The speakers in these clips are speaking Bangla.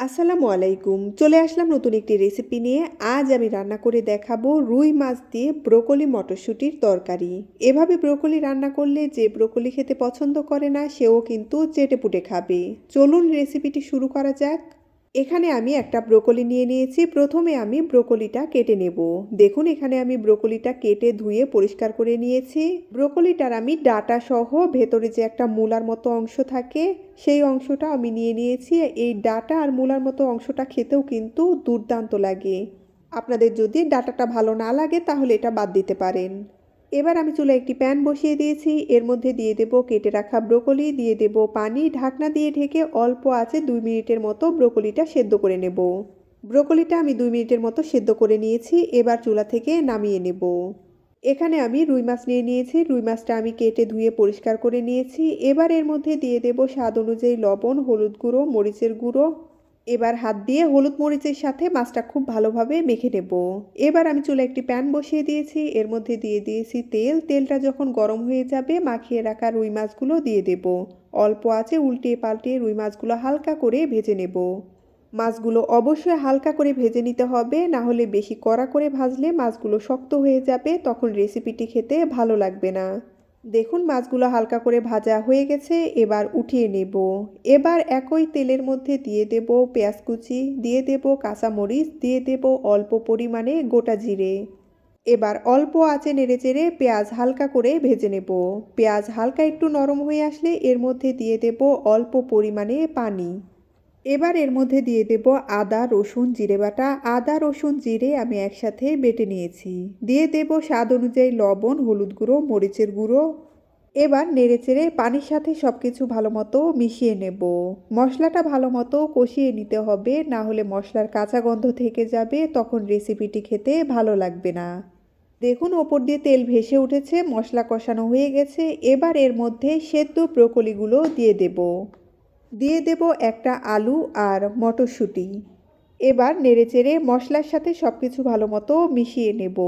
আসসালামু আলাইকুম। চলে আসলাম নতুন একটি রেসিপি নিয়ে। আজ আমি রান্না করে দেখাবো রুই মাছ দিয়ে ব্রোকলি মটরশুঁটির তরকারি। এভাবে ব্রোকলি রান্না করলে যে ব্রোকলি খেতে পছন্দ করে না, সেও কিন্তু চেটে পুটে খাবে। চলুন রেসিপিটি শুরু করা যাক। এখানে আমি একটা ব্রোকলি নিয়ে নিয়েছি। প্রথমে আমি ব্রোকলিটা কেটে নেব। দেখুন, এখানে আমি ব্রোকলিটা কেটে ধুয়ে পরিষ্কার করে নিয়েছি। ব্রোকলিটার আমি ডাটা সহ ভেতরে যে একটা মূলার মতো অংশ থাকে, সেই অংশটা আমি নিয়ে নিয়েছি। এই ডাটা আর মূলার মতো অংশটা খেতেও কিন্তু দুর্দান্ত লাগে। আপনাদের যদি ডাটাটা ভালো না লাগে, তাহলে এটা বাদ দিতে পারেন। এবার আমি চুলে একটি প্যান বসিয়ে দিয়েছি। এর মধ্যে দিয়ে দেব কেটে রাখা ব্রোকলি, দিয়ে দেব পানি, ঢাকনা দিয়ে ঢেকে অল্প আছে দুই মিনিটের মতো ব্রোকলিটা সেদ্ধ করে নেব। ব্রোকলিটা আমি দুই মিনিটের মতো সেদ্ধ করে নিয়েছি। এবার চুলা থেকে নামিয়ে নেব। এখানে আমি রুই মাছ নিয়ে নিয়েছি। রুই মাছটা আমি কেটে ধুয়ে পরিষ্কার করে নিয়েছি। এবার এর মধ্যে দিয়ে দেব স্বাদ অনুযায়ী লবণ, হলুদ গুঁড়ো, মরিচের গুঁড়ো এবার হাত দিয়ে হলুদ মরিচের সাথে মাছটা খুব ভালোভাবে মেখে নেব। এবার আমি চুলে একটি প্যান বসিয়ে দিয়েছি। এর মধ্যে দিয়ে দিয়েছি তেল। তেলটা যখন গরম হয়ে যাবে, মাখিয়ে রাখা রুই মাছগুলো দিয়ে দেব। অল্প আছে উল্টিয়ে পাল্টিয়ে রুই মাছগুলো হালকা করে ভেজে নেব। মাছগুলো অবশ্যই হালকা করে ভেজে নিতে হবে, না হলে বেশি কড়া করে ভাজলে মাছগুলো শক্ত হয়ে যাবে, তখন রেসিপিটি খেতে ভালো লাগবে না। দেখুন মাছগুলো হালকা করে ভাজা হয়ে গেছে, এবার উঠিয়ে নেব। এবার একই তেলের মধ্যে দিয়ে দেব পেঁয়াজ কুচি, দিয়ে দেব কাঁচামরিচ, দিয়ে দেব অল্প পরিমাণে গোটা জিরে। এবার অল্প আঁচে নেড়েচেড়ে পেঁয়াজ হালকা করে ভেজে নেব। পেঁয়াজ হালকা একটু নরম হয়ে আসলে এর মধ্যে দিয়ে দেব অল্প পরিমাণে পানি। এবার এর মধ্যে দিয়ে দেব আদা, রসুন, জিরে বাটা। আদা, রসুন, জিরে আমি একসাথে বেটে নিয়েছি। দিয়ে দেব স্বাদ অনুযায়ী লবণ, হলুদ গুঁড়ো, মরিচের গুঁড়ো। এবার নেড়েচেড়ে পানির সাথে সব কিছু ভালো মতো মিশিয়ে নেব। মশলাটা ভালো মতো কষিয়ে নিতে হবে, না হলে মশলার কাঁচা গন্ধ থেকে যাবে, তখন রেসিপিটি খেতে ভালো লাগবে না। দেখুন, ওপর দিয়ে তেল ভেসে উঠেছে, মশলা কষানো হয়ে গেছে। এবার এর মধ্যে সেদ্ধ ব্রোকলিগুলো দিয়ে দেব। দিয়ে দেব একটা আলু আর মটরশুঁটি। এবার নেড়েচেড়ে মশলার সাথে সব কিছু ভালো মতো মিশিয়ে নেব।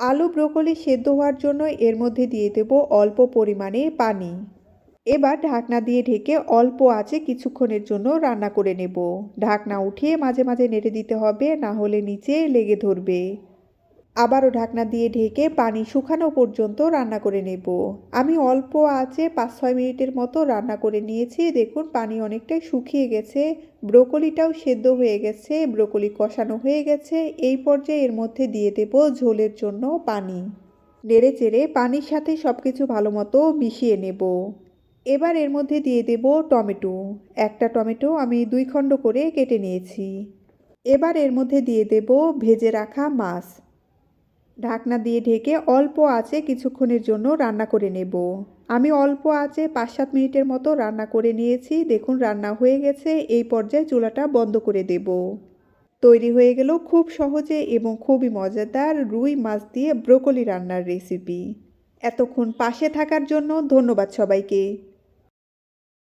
আলু ব্রোকলি সেদ্ধ হওয়ার জন্য এর মধ্যে দিয়ে দেব অল্প পরিমাণে পানি। এবার ঢাকনা দিয়ে ঢেকে অল্প আছে কিছুক্ষণের জন্য রান্না করে নেব। ঢাকনা উঠিয়ে মাঝে মাঝে নেড়ে দিতে হবে, না হলে নিচে লেগে ধরবে। আবারও ঢাকনা দিয়ে ঢেকে পানি শুকানো পর্যন্ত রান্না করে নেব। আমি অল্প আছে পাঁচ ছয় মিনিটের মতো রান্না করে নিয়েছি। দেখুন, পানি অনেকটাই শুকিয়ে গেছে। ব্রোকলিটাও সেদ্ধ হয়ে গেছে, ব্রোকলি কষানো হয়ে গেছে। এই পর্যায়ে এর মধ্যে দিয়ে দেব ঝোলের জন্য পানি। নেড়ে চেড়ে পানির সাথে সব কিছু ভালো মতো মিশিয়ে নেব। এবার এর মধ্যে দিয়ে দেব টমেটো। একটা টমেটো আমি দুই খণ্ড করে কেটে নিয়েছি। এবার এর মধ্যে দিয়ে দেব ভেজে রাখা মাছ। ঢাকনা দিয়ে ঢেকে অল্প আঁচে কিছুক্ষণের জন্য রান্না করে নেব। আমি অল্প আঁচে পাঁচ সাত মিনিটের মতো রান্না করে নিয়েছি। দেখুন, রান্না হয়ে গেছে। এই পর্যায়ে চুলাটা বন্ধ করে দেব। তৈরি হয়ে গেল খুব সহজে এবং খুবই মজাদার রুই মাছ দিয়ে ব্রোকলি রান্নার রেসিপি। এতক্ষণ পাশে থাকার জন্য ধন্যবাদ সবাইকে।